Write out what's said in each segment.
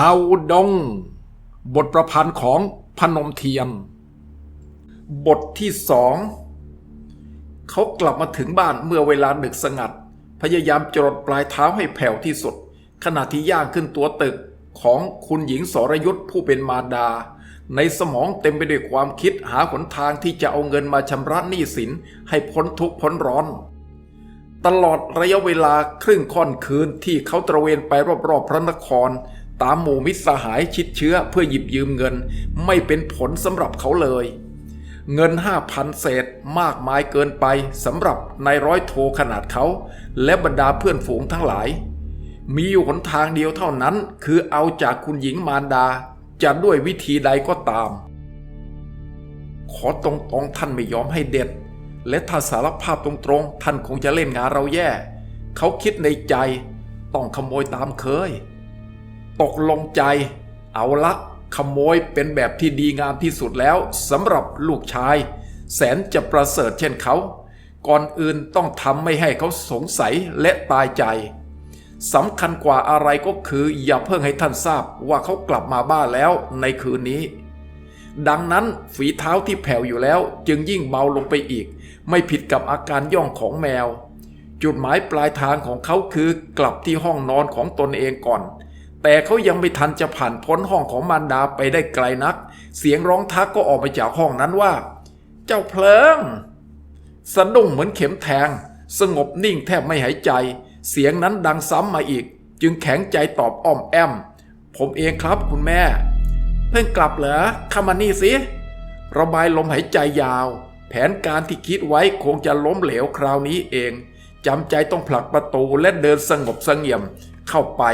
ฮาวดง บทประพันธ์ของพนมเทียน บทที่สองเขากลับมาถึงบ้านเมื่อเวลาดึกสงัด พยายามจรดปลายเท้าให้แผ่วที่สุด ขณะที่ย่างขึ้นตัวตึกของคุณหญิงสรยุทธ์ผู้เป็นมารดา ในสมองเต็มไปด้วยความคิดหาหนทางที่จะเอาเงินมาชำระหนี้สินให้พ้นทุกข์พ้นร้อน ตลอดระยะเวลาครึ่งค่อนคืนที่เขาตระเวนไปรอบๆพระนคร ตามหมู่มิตรสหายชิดเชื้อเพื่อหยิบยืมเงิน ไม่เป็นผลสำหรับเขาเลย เงินห้าพันเศษมากมายเกินไปสำหรับนายร้อยโทขนาดเขา และบรรดาเพื่อนฝูงทั้งหลาย มีอยู่หนทางเดียวเท่านั้น คือเอาจากคุณหญิงมารดา จะด้วยวิธีใดก็ตาม ขอตรงๆท่านไม่ยอมให้เด็ด และถ้าสารภาพตรงๆ ท่านคงจะเล่นงานเราแย่ เขาคิดในใจ ต้องขโมยตามเคย ตกลงใจ เอาละขโมยเป็นแบบที่ดีงามที่สุดแล้วสำหรับลูกชาย แสนจะประเสริฐเช่นเขา ก่อนอื่นต้องทำไม่ให้เขาสงสัยและตายใจสำคัญกว่าอะไรก็คืออย่าเพิ่งให้ท่านทราบว่าเขากลับมาบ้านแล้วในคืนนี้ ดังนั้นฝีเท้าที่แผ่วอยู่แล้วจึงยิ่งเบาลงไปอีก ไม่ผิดกับอาการย่องของแมว จุดหมายปลายทางของเขาคือกลับที่ห้องนอนของตนเองก่อน แต่เขายังไม่ทันจะผ่านพ้นห้องของมารดาไปได้ไกลนัก เสียงร้องทักก็ออกมาจากห้องนั้นว่า เจ้าเพลิงสะดุ้งเหมือนเข็มแทง สงบนิ่งแทบไม่หายใจ เสียงนั้นดังซ้ำมาอีก จึงแข็งใจตอบอ้อมแอม ผมเองครับคุณแม่ เพิ่งกลับเหรอข้ามานี่สิ ระบายลมหายใจยาว แผนการที่คิดไว้คงจะล้มเหลวคราวนี้เองจำใจต้องผลักประตูและเดินสงบเสงี่ยมเข้าไป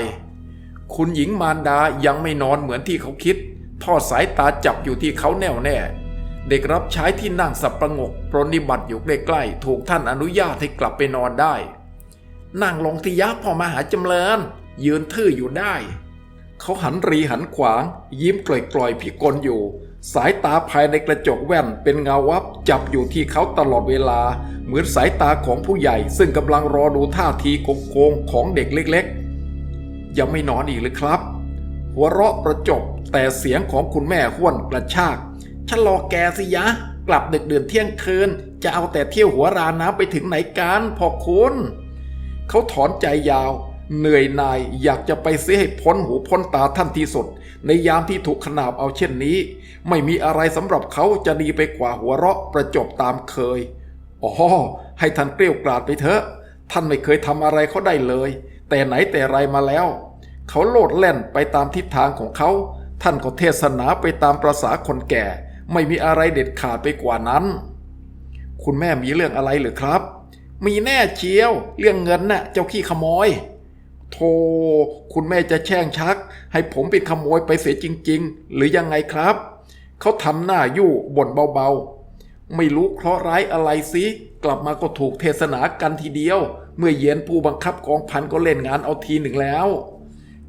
คุณหญิงมารดายังไม่นอนเหมือนที่เขาคิด ทอดสายตาจับอยู่ที่เขาแน่วแน่ เด็กรับใช้ที่นั่งสับประงกปรนิบัติอยู่ใกล้ๆถูกท่านอนุญาตให้กลับไปนอนได้ นั่งลงที่ยักษ์พอมาหาจำเริญยืนทื่ออยู่ได้ เขาหันรีหันขวาง ยิ้มกล่อยๆพิกลอยู่ สายตาภายในกระจกแว่นเป็นเงาวับจับอยู่ที่เขาตลอดเวลา เหมือนสายตาของผู้ใหญ่ ซึ่งกำลังรอดูท่าทีโกงๆของเด็กเล็กๆ ยังไม่นอนอีกเลยครับ หัวเราะประจบแต่เสียงของคุณแม่ห้วนกระชากฉันรอแกสิยะ กลับดึกเดือนเที่ยงคืน จะเอาแต่เที่ยวหัวราน้ำไปถึงไหนกันพอคุณเขาถอนใจยาว เหนื่อยนายอยากจะไปเสียให้พ้นหูพ้นตาท่านที่สุด ในยามที่ถูกขนาบเอาเช่นนี้ ไม่มีอะไรสำหรับเขาจะดีไปกว่าหัวเราะประจบตามเคยอ๋อให้ท่านเกลี้ยวกราดไปเถอะ ท่านไม่เคยทำอะไรเขาได้เลย แต่ไหนแต่ไรมาแล้ว เขาโลดแล่นไปตามทิศทางของเขา ท่านก็เทศนาไปตามประษาคนแก่ ไม่มีอะไรเด็ดขาดไปกว่านั้น คุณแม่มีเรื่องอะไรหรือครับ มีแน่เชียว เรื่องเงินน่ะ เจ้าขี้ขโมย โธ่คุณแม่จะแช่งชัก ให้ผมเป็นขโมยไปเสียจริง ๆ หรือยังไงครับ เขาทำหน้ายู่บ่นเบาๆ ไม่รู้เคราะห์ร้ายอะไรสิกลับมาก็ถูกเทศนากันทีเดียว เมื่อเย็นผู้บังคับกองพันก็เล่นงานเอาทีหนึ่งแล้ว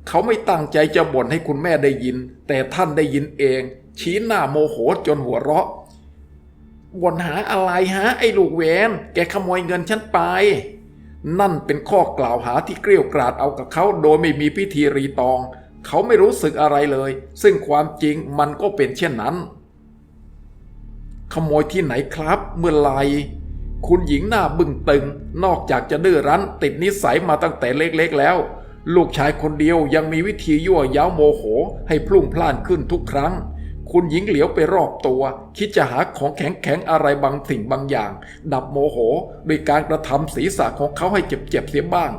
เขาไม่ตั้งใจจะบ่นให้คุณแม่ได้ยิน แต่ท่านได้ยินเอง ชี้หน้าโมโหจนหัวเราะบ่นหาอะไรฮะ ไอ้ลูกเวนแกขโมยเงินฉันไป นั่นเป็นข้อกล่าวหาที่เกลี้ยวกราดเอากับเขาโดยไม่มีพิธีรีตอง เขาไม่รู้สึกอะไรเลย ซึ่งความจริงมันก็เป็นเช่นนั้น ขโมยที่ไหนครับ เมื่อไหร คุณหญิงหน้าบึ้งตึง นอกจากจะดื้อรั้น ติดนิสัยมาตั้งแต่เล็กๆแล้ว ลูกชายคนเดียวยังมีวิธียั่วย้าโมโห ให้พลุ่งพล่านขึ้นทุกครั้ง คุณหญิงเหลียวไปรอบตัว คิดจะหาของแข็งๆอะไรบางสิ่งบางอย่าง ดับโมโหโดยการกระทำศีรษะของเขาให้เจ็บๆเสียบ้าง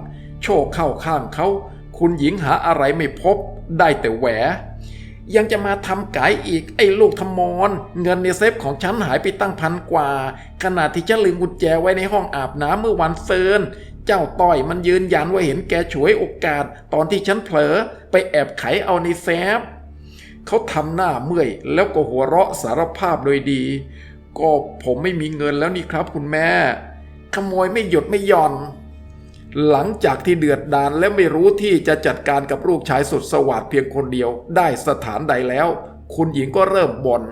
โชคเข้าข้างเขา คุณหญิงหาอะไรไม่พบ ได้แต่แหว ยังจะมาทำไก่อีกไอ้ลูกทมรเงินในเซฟของฉันหายไปตั้งพันกว่า ขณะที่ฉันลืมกุญแจไว้ในห้องอาบน้ำเมื่อวันเซินเจ้าต้อยมันยืนยันว่าเห็นแกฉวยโอกาส ตอนที่ฉันเผลอไปแอบไขเอาในเซฟเขาทำหน้าเมื่อยแล้วก็หัวเราะสารภาพโดยดี ก็ผมไม่มีเงินแล้วนี่ครับคุณแม่ ขโมยไม่หยุดไม่หย่อน หลังจากที่เดือดดานและไม่รู้ที่จะจัดการกับลูกชายสุดสวัสดเพียงคนเดียวได้สถานใดแล้ว คุณหญิงก็เริ่มบน่น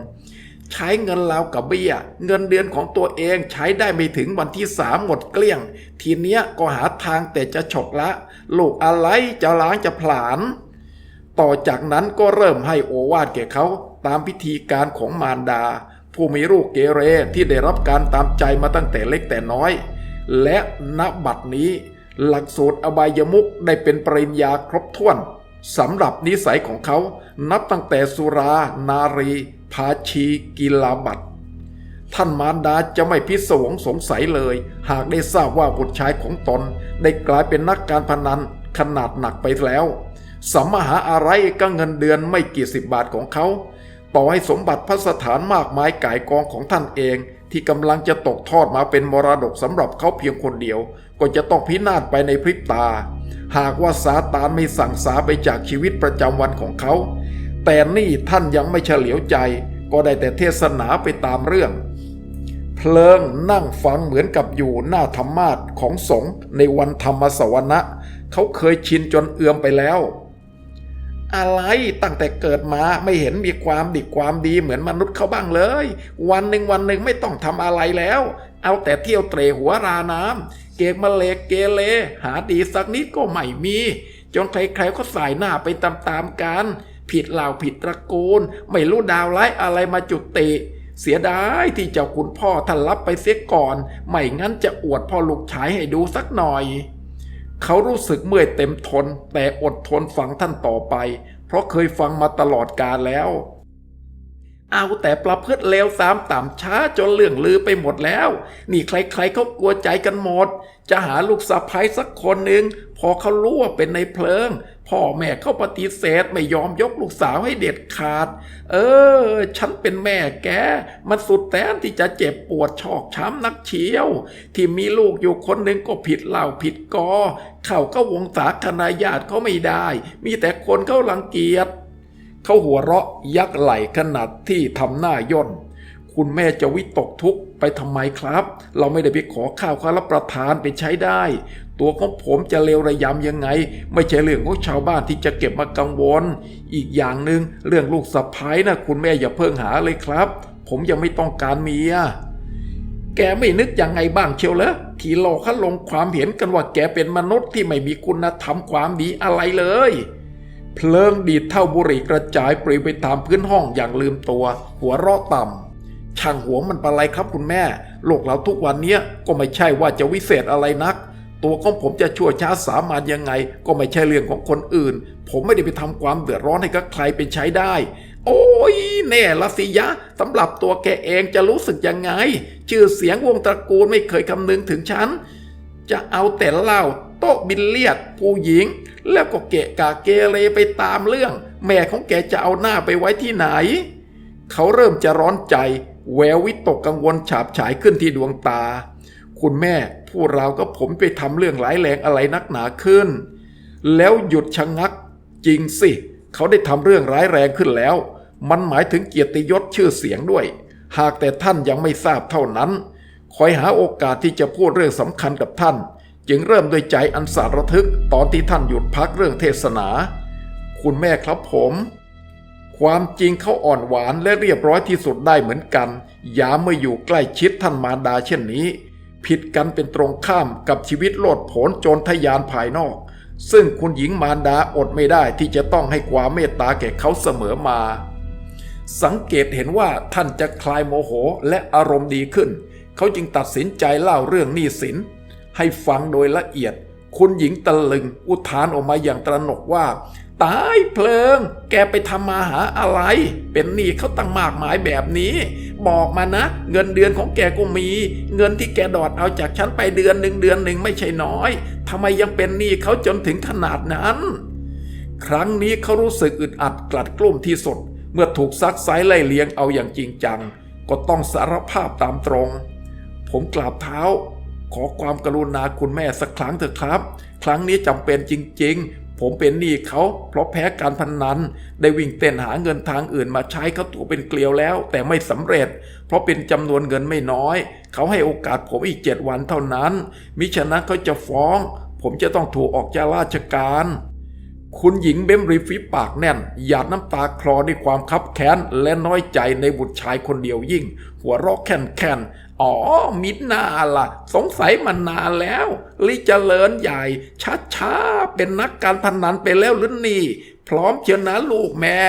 ใช้เงินลาวกับเบี้ย เงินเดือนของตัวเองใช้ได้ไม่ถึงวันที่สามหมดเกลี้ยง ทีเนี้ยก็หาทางแต่จะฉกละ ลูกอะไรจะล้างจะผลาญต่อจากนั้นก็เริ่มให้โอวาทแก่เขาตามพิธีการของมารดา ผู้มีลูกเกเรที่ได้รับการตามใจมาตั้งแต่เล็กแต่น้อย และณบัดนี้ หลักสูตรอบายมุกได้เป็นปริญญาครบถ้วนสำหรับนิสัยของเขานับตั้งแต่สุรา นารี ภาชีกีฬาบัตรท่านมารดาจะไม่พิศวงสงสัยเลย หากได้ทราบว่าบุตรชายของตน ได้กลายเป็นนักการพนันขนาดหนักไปแล้วสัมมหาอะไรก็เงินเดือนไม่กี่สิบบาทของเขา ต่อให้สมบัติพระสถานมากมายก่ายกองของท่านเอง ที่กำลังจะตกทอดมาเป็นมรดกสำหรับเขาเพียงคนเดียว ก็จะต้องพินาศไปในพริบตา หากว่าซาตานไม่สั่งสาไปจากชีวิตประจำวันของเขา แต่นี่ท่านยังไม่เฉลียวใจ ก็ได้แต่เทศนาไปตามเรื่อง เพลิงนั่งฟังเหมือนกับอยู่หน้าธรรมาสของสงฆ์ในวันธรรมสวนะ เขาเคยชินจนเอือมไปแล้วอะไรตั้งแต่เกิดมาไม่เห็นมีความดีความดีเหมือนมนุษย์เขาบ้างเลย วันหนึ่งวันหนึ่งไม่ต้องทำอะไรแล้ว เอาแต่เที่ยวเตรหัวราน้ำ เกมาเลกเกเรหาดีสักนิดก็ไม่มี จนใครๆก็สายหน้าไปตามๆกัน ผิดเหล่าผิดตระกูล ไม่รู้ดาวไล่อะไรมาจุติ เสียดายที่เจ้าคุณพ่อท่านรับไปเสียก่อน ไม่งั้นจะอวดพ่อลูกชายให้ดูสักหน่อย เขารู้สึกเมื่อยเต็มทน แต่อดทนฟังท่านต่อไป เพราะเคยฟังมาตลอดกาลแล้ว เอาแต่ประพฤติเลวสามต่ำช้าจนเรื่องลือไปหมดแล้ว นี่ใครๆเขากลัวใจกันหมด จะหาลูกสะใภ้สักคนหนึ่งพอเขารู้ว่าเป็นในเพลิง พ่อแม่เขาปฏิเสธไม่ยอมยกลูกสาวให้เด็ดขาด เออ ฉันเป็นแม่แก มันสุดแต้นที่จะเจ็บปวดชอกช้ำนักเชียว ที่มีลูกอยู่คนหนึ่งก็ผิดเหล่าผิดกอ เขาก็วงศาคณาญาติเขาไม่ได้ มีแต่คนเขารังเกียจ เขาหัวเราะยักไหล่ขนาดที่ทำหน้าย่น คุณแม่จะวิตกทุกข์ไปทำไมครับ เราไม่ได้ไปขอข้าวข้ารับประทานไปใช้ได้ ตัวของผมจะเลวระยำยังไง ไม่ใช่เรื่องของชาวบ้านที่จะเก็บมากังวล อีกอย่างหนึ่งเรื่องลูกสะพ้ายนะคุณแม่อย่าเพิ่งหาเลยครับ ผมยังไม่ต้องการเมียแกไม่นึกยังไงบ้างเชียวเหรอที่โลกเขาลงความเห็นกันว่าแกเป็นมนุษย์ที่ไม่มีคุณธรรมความดีอะไรเลย เพลิงดีดเท่าบุหรี่กระจายปลิวไปตามพื้นห้องอย่างลืมตัว หัวเราะต่ำช่างหัวมันปะไรครับคุณแม่ โลกเราทุกวันเนี้ยก็ไม่ใช่ว่าจะวิเศษอะไรนัก ตัวของผมจะชั่วช้าสามานยังไง ก็ไม่ใช่เรื่องของคนอื่น ผมไม่ได้ไปทำความเดือดร้อนให้กับใครเป็นใช้ได้ โอ้ยแน่ละสิยะสำหรับตัวแกเองจะรู้สึกยังไง ชื่อเสียงวงตระกูลไม่เคยคำนึงถึงฉัน จะเอาแต่เหล้าโต๊ะบิลเลียดผู้หญิง แล้วก็เกะกะเกเรไปตามเรื่อง แม่ของแกจะเอาหน้าไปไว้ที่ไหน เขาเริ่มจะร้อนใจ แวววิตกกังวลฉาบฉายขึ้นที่ดวงตา คุณแม่ผู้เราก็ผมไปทำเรื่องร้ายแรงอะไรนักหนาขึ้น แล้วหยุดชะงัก จริงสิ เขาได้ทำเรื่องร้ายแรงขึ้นแล้ว มันหมายถึงเกียรติยศชื่อเสียงด้วย หากแต่ท่านยังไม่ทราบเท่านั้น คอยหาโอกาสที่จะพูดเรื่องสำคัญกับท่าน จึงเริ่มด้วยใจอันสารทึกตอนที่ท่านหยุดพักเรื่องเทศนา คุณแม่ครับผม ความจริงเขาอ่อนหวานและเรียบร้อยที่สุดได้เหมือนกันอย่าเมื่ออยู่ใกล้ชิดท่านมารดาเช่นนี้ ผิดกันเป็นตรงข้ามกับชีวิตโลดโผนโจรทยานภายนอก ซึ่งคุณหญิงมารดาอดไม่ได้ที่จะต้องให้ความเมตตาแก่เขาเสมอมา สังเกตเห็นว่าท่านจะคลายโมโหและอารมณ์ดีขึ้น เขาจึงตัดสินใจเล่าเรื่องหนี้สิน ให้ฟังโดยละเอียด คุณหญิงตะลึงอุทานออกมาอย่างตระหนกว่า ตายเพลิง แกไปทำมาหาอะไร เป็นหนี้เขาตั้งมากมายแบบนี้ บอกมานะ เงินเดือนของแกก็มี เงินที่แกดอดเอาจากฉันไปเดือนหนึ่งเดือนหนึ่งไม่ใช่น้อยทำไมยังเป็นหนี้เขาจนถึงขนาดนั้น ครั้งนี้เขารู้สึกอึดอัดกลัดกลุ้มที่สุดเมื่อถูกซักไซไล่เลี้ยงเอาอย่างจริงจัง ก็ต้องสารภาพตามตรง ผมกราบเท้า ขอความกรุณาคุณแม่สักครั้งเถอะครับ ครั้งนี้จำเป็นจริง ๆ ผมเป็นหนี้เขาเพราะแพ้การพนนัน ได้วิ่งเต้นหาเงินทางอื่นมาใช้เขาตัวเป็นเกลียวแล้ว แต่ไม่สำเร็จ เพราะเป็นจำนวนเงินไม่น้อย เขาให้โอกาสผมอีกเจ็ดวันเท่านั้น มิฉะนั้นเขาจะฟ้อง ผมจะต้องถูกออกจากราชการคุณหญิงเบ้มริมฝีปากแน่น หยาดน้ำตาคลอด้วยความคับแค้นและน้อยใจในบุตรชายคนเดียวยิ่ง หัวเราะแค่นแค่น อ๋อ มิดนาล่ะ สงสัยมานานแล้วลิเจริญใหญ่ช้าๆเป็นนักการพนันไปแล้วหรือนี่ พร้อมเชียวนะลูกแม่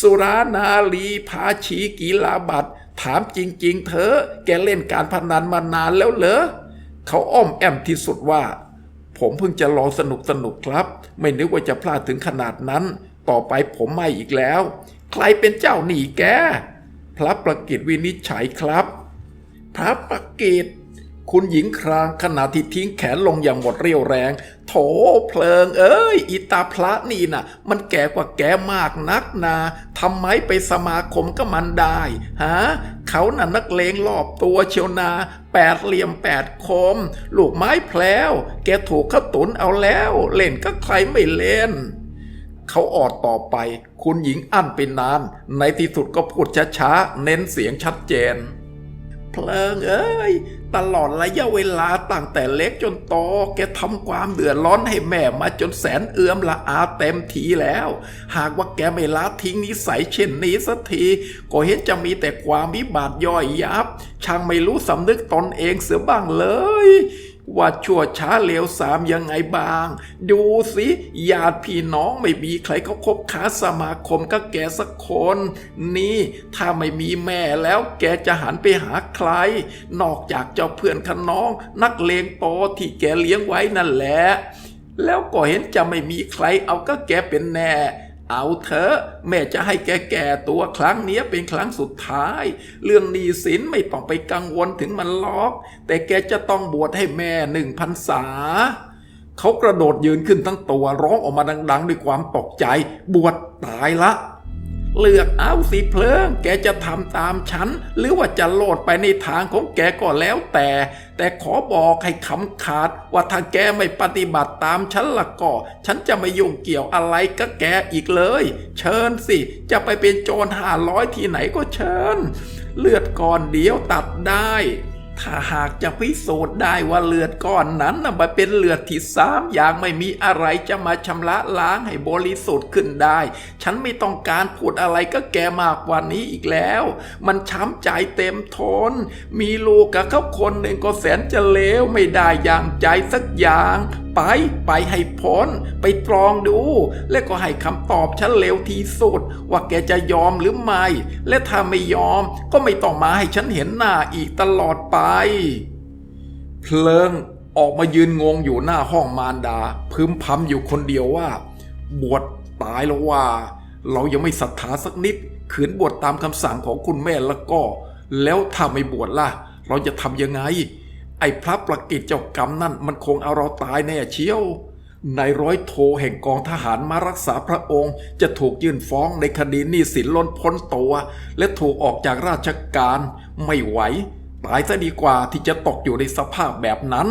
สุรานาลีพาชีกีฬาบัตถามจริง ๆ เธอแกเล่นการพนันมานานแล้วเหรอเขาอ้อมแอมที่สุดว่า ผมเพิ่งจะลองสนุกสนุกครับ ไม่นึกว่าจะพลาดถึงขนาดนั้น ต่อไปผมไม่อีกแล้ว ใครเป็นเจ้าหนี้แกพระประกิตวินิจฉัยครับ พระประกิตคุณหญิงครางขณะที่ทิ้งแขนลงอย่างหมดเรี่ยวแรง โถเพลิงเอ้ยอีตาพระนี่น่ะ มันแก่กว่าแกมากนักนาทำไมไปสมาคมก็มันได้ฮะเขาน่ะนักเลงรอบตัวเชียวนา แปดเหลี่ยมแปดคม ลูกไม้แพลวแกถูกเขาตุนเอาแล้ว เล่นก็ใครไม่เล่นเขาออดต่อไป คุณหญิงอั้นไปนาน ในที่สุดก็พูดช้าๆเน้นเสียงชัดเจน เพลิงเอ้ย ตลอดระยะเวลาตั้งแต่เล็กจนโตแกทำความเดือดร้อนให้แม่มาจนแสนเอื้อมละอาเต็มทีแล้ว หากว่าแกไม่ละทิ้งนิสัยเช่นนี้สักที ก็เห็นจะมีแต่ความวิบัติย่อยยับ ช่างไม่รู้สำนึกตนเองเสือบ้างเลย ว่าชั่วช้าเลวสามยังไงบ้าง ดูสิญาติพี่น้องไม่มีใครเขาคบค้าสมาคมก็แกสักคน นี่ ถ้าไม่มีแม่แล้วแกจะหันไปหาใคร นอกจากเจ้าเพื่อนขน้อง นักเลงโตที่แกเลี้ยงไว้นั่นแหละ แล้วก็เห็นจะไม่มีใครเอาก็แกเป็นแน่ เอาเถอะแม่จะให้แกแก่ตัวครั้งนี้เป็นครั้งสุดท้าย เรื่องหนี้สินไม่ต้องไปกังวลถึงมันล็อก แต่แกจะต้องบวชให้แม่หนึ่งพันษาเขากระโดดยืนขึ้นทั้งตัวร้องออกมาดัง ๆ ด้วยความตกใจ บวชตายละ เลือกเอาสิเพลิง แกจะทำตามฉัน หรือว่าจะโลดไปในทางของแกก็แล้วแต่ แต่ขอบอกให้คำขาด ว่าถ้าแกไม่ปฏิบัติตามฉันละก็ฉันจะไม่ยุ่งเกี่ยวอะไรกับแกอีกเลย เชิญสิ จะไปเป็นโจรห้าร้อยที่ไหนก็เชิญ เลือดก่อนเดียวตัดได้ ถ้าหากจะพิสูจน์ได้ว่าเลือดก้อนนั้นน่ะมันเป็นเลือดที่สามอย่างไม่มีอะไรจะมาชำระล้างให้บริสุทธิ์ขึ้นได้ ฉันไม่ต้องการพูดอะไรก็แกมากกว่านี้อีกแล้ว มันช้ำใจเต็มทน มีลูกกับเขาคนหนึ่งก็แสนจะเลวไม่ได้อย่างใจสักอย่าง ไปไปให้พ้น ไปตรองดู และก็ให้คำตอบฉันเร็วที่สุด ว่าแกจะยอมหรือไม่ และถ้าไม่ยอมก็ไม่ต้องมาให้ฉันเห็นหน้าอีกตลอดไป เพลิงออกมายืนงงอยู่หน้าห้องมารดา พึมพำอยู่คนเดียวว่า บวชตายแล้วว่า เรายังไม่ศรัทธาสักนิด ขืนบวชตามคำสั่งของคุณแม่แล้วก็ แล้วถ้าไม่บวชล่ะ เราจะทำยังไง ไอ้พระประกิจเจ้ากรรมนั่นมันคงเอาเราตายแน่เชียวนายร้อยโทแห่งกองทหารมารักษาพระองค์ จะถูกยื่นฟ้องในคดีหนี้สินล้นพ้นตัว และถูกออกจากราชการ ไม่ไหว ตายซะดีกว่าที่จะตกอยู่ในสภาพแบบนั้น